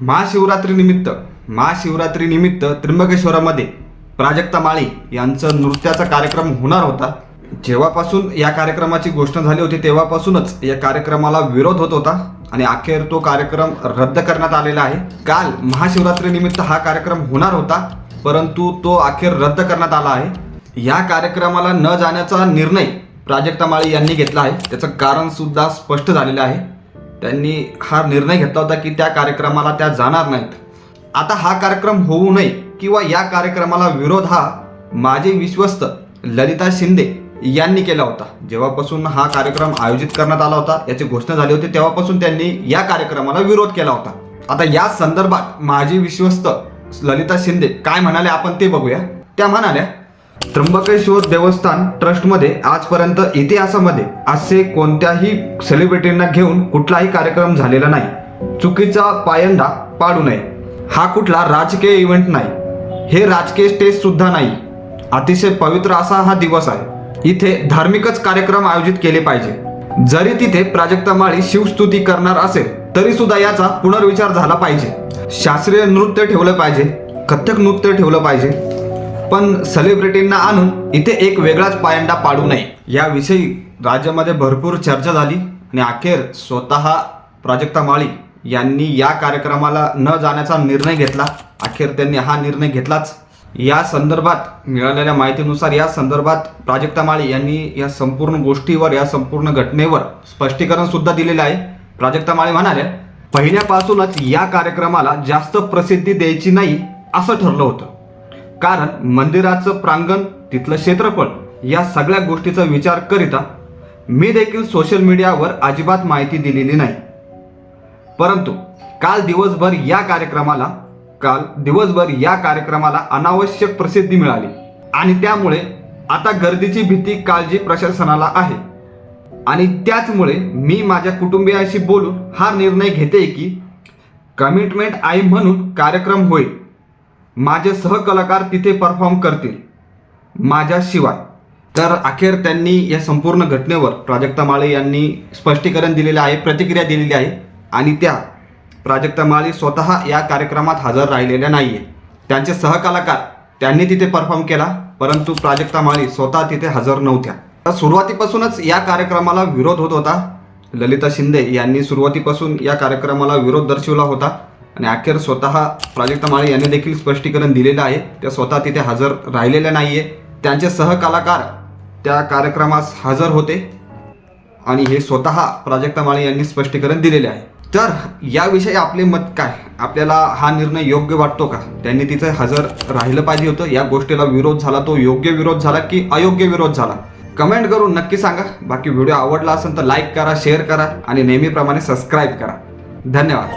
महाशिवरात्री निमित्त त्र्यंबकेश्वरामध्ये प्राजक्ता माळी यांचा नृत्याचा कार्यक्रम होणार होता. जेव्हापासून या कार्यक्रमाची घोषणा झाली होती तेव्हापासूनच या कार्यक्रमाला विरोध होत होता आणि अखेर तो कार्यक्रम रद्द करण्यात आलेला आहे. काल महाशिवरात्रीनिमित्त हा कार्यक्रम होणार होता परंतु तो अखेर रद्द करण्यात आला आहे. या कार्यक्रमाला न जाण्याचा निर्णय प्राजक्ता माळी यांनी घेतला आहे. त्याचं कारणसुद्धा स्पष्ट झालेलं आहे. त्यांनी हा निर्णय घेतला होता की त्या कार्यक्रमाला त्या जाणार नाहीत. आता हा कार्यक्रम होऊ नये किंवा या कार्यक्रमाला विरोध हा माझे विश्वस्त ललिता शिंदे यांनी केला होता. जेव्हापासून हा कार्यक्रम आयोजित करण्यात आला होता याची घोषणा झाली होती तेव्हापासून त्यांनी या कार्यक्रमाला विरोध केला होता. आता या संदर्भात माझी विश्वस्त ललिता शिंदे काय म्हणाले आपण ते बघूया. त्या म्हणाल्या त्र्यंबकेश्वर देवस्थान ट्रस्टमध्ये आजपर्यंत इतिहासामध्ये असे कोणत्याही सेलिब्रिटींना घेऊन कुठलाही कार्यक्रम झालेला नाही. चुकीचा पायंडा पाडू नये. हा कुठला राजकीय इव्हेंट नाही. हे राजकीय स्टेजसुद्धा नाही. अतिशय पवित्र असा हा दिवस आहे. इथे धार्मिकच कार्यक्रम आयोजित केले पाहिजे. जरी तिथे प्राजक्ता माळी शिवस्तुती करणार असेल तरी सुद्धा याचा पुनर्विचार झाला पाहिजे. शास्त्रीय नृत्य ठेवलं पाहिजे. कथ्थक नृत्य ठेवलं पाहिजे. पण सेलिब्रिटींना आणून इथे एक वेगळाच पायंडा पाडू नये. याविषयी राज्यामध्ये भरपूर चर्चा झाली आणि अखेर स्वतः प्राजक्ता माळी यांनी या कार्यक्रमाला न जाण्याचा निर्णय घेतला. अखेर त्यांनी हा निर्णय घेतलाच. या संदर्भात मिळालेल्या माहितीनुसार या संदर्भात प्राजक्ता माळी यांनी या संपूर्ण गोष्टीवर या संपूर्ण घटनेवर स्पष्टीकरण सुद्धा दिलेलं आहे. प्राजक्ता माळी म्हणाल्या पहिल्यापासूनच या कार्यक्रमाला जास्त प्रसिद्धी द्यायची नाही असं ठरलं होतं. कारण मंदिराचं प्रांगण तिथलं क्षेत्रफळ या सगळ्या गोष्टीचा विचार करिता मी देखील सोशल मीडियावर अजिबात माहिती दिलेली नाही. परंतु काल दिवसभर या कार्यक्रमाला काल दिवसभर या कार्यक्रमाला अनावश्यक प्रसिद्धी मिळाली. आणि त्यामुळे आता गर्दीची भीती काळजी प्रशासनाला आहे. आणि त्याचमुळे मी माझ्या कुटुंबियांशी बोलून हा निर्णय घेते की कमिटमेंट आई म्हणून कार्यक्रम होईल. माझे सहकलाकार तिथे परफॉर्म करतील. माझ्याशिवाय. तर अखेर त्यांनी या संपूर्ण घटनेवर प्राजक्ता माळे यांनी स्पष्टीकरण दिलेलं आहे प्रतिक्रिया दिलेली आहे आणि त्या प्राजक्ता माळी स्वतः या कार्यक्रमात हजर राहिलेल्या नाही आहे त्यांचे सहकलाकार त्यांनी तिथे परफॉर्म केला परंतु प्राजक्ता माळी स्वतः तिथे हजर नव्हत्या. तर सुरुवातीपासूनच या कार्यक्रमाला विरोध होत होता. ललिता शिंदे यांनी सुरुवातीपासून या कार्यक्रमाला विरोध दर्शवला होता. आणि अखेर स्वतः प्राजक्ता माळे यांनी देखील स्पष्टीकरण दिलेलं आहे. त्या स्वतः तिथे हजर राहिलेल्या नाही आहे त्यांचे सहकलाकार त्या कार्यक्रमास हजर होते. आणि हे स्वतः प्राजक्ता माळे यांनी स्पष्टीकरण दिलेले आहे. तर याविषयी आपले मत काय? आपल्याला हा निर्णय योग्य वाटतो का? त्यांनी तिथे हजर राहिलं पाहिजे होतं. या गोष्टीला विरोध झाला तो योग्य विरोध झाला की अयोग्य विरोध झाला? कमेंट करून नक्की सांगा. बाकी व्हिडिओ आवडला असेल तर लाईक करा शेअर करा आणि नेहमीप्रमाणे सबस्क्राईब करा. धन्यवाद.